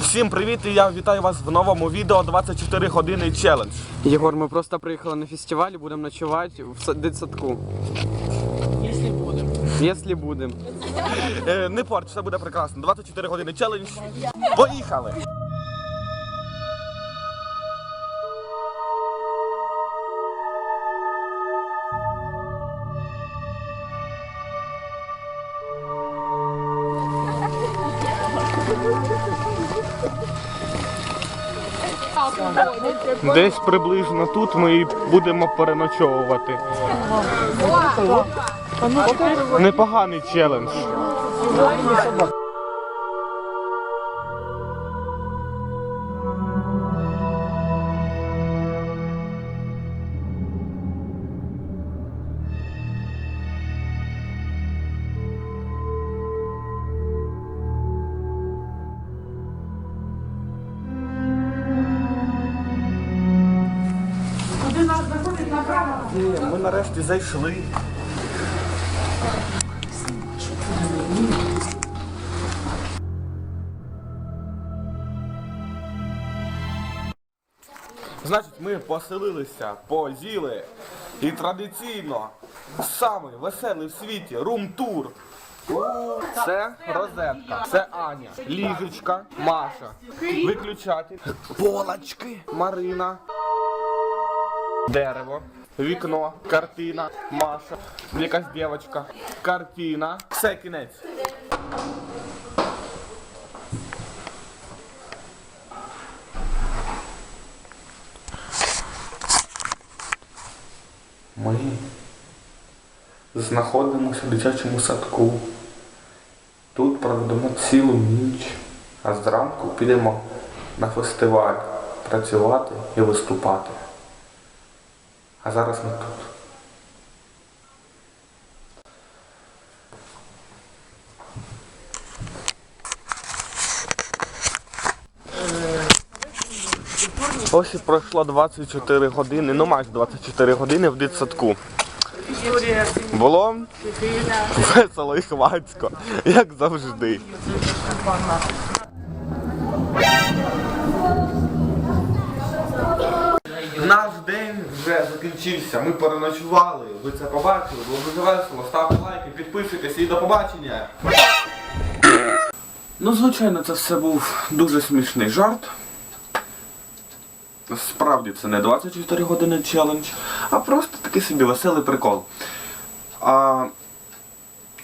Всім привіт! І я вітаю вас в новому відео 24 години челендж. Єгор, ми просто приїхали на фестиваль і будемо ночувати в са- дитсадку. Якщо будемо. Якщо будемо. Е, не порт, все буде прекрасно. 24 години челендж. Поїхали! Десь приблизно тут ми і будемо переночовувати. Непоганий челендж. Ми нарешті зайшли. Значить, ми поселилися, позіли. І традиційно самий веселий в світі рум-тур. Це розетка, це Аня, ліжечка, Маша, виключатель, полочки, Марина, дерево, вікно, картина, Маша, якась дівчинка, картина. Все, кінець. Ми знаходимося в дитячому садку. Тут проведемо цілу ніч, а зранку підемо на фестиваль працювати і виступати. А зараз ми тут. Ось і пройшло 24 години, ну майже 24 години в дитсадку. Було весело і хвацько, як завжди. Закінчився. Ми переночували. Ви це побачили, було дуже весело. Ставте лайки, підписуйтесь і до побачення. Ну, звичайно, це все був дуже смішний жарт. Справді це не 24 години челендж, а просто такий собі веселий прикол. А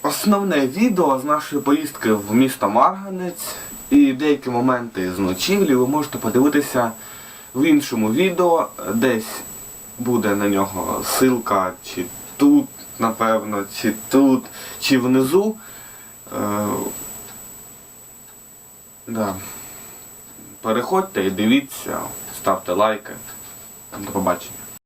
основне відео з нашої поїздки в місто Марганець і деякі моменти з ночівлі ви можете подивитися в іншому відео. Десь буде на нього ссылка чи тут, напевно, чи тут, чи внизу. Е, да. Переходьте і дивіться, ставте лайки. До побачення.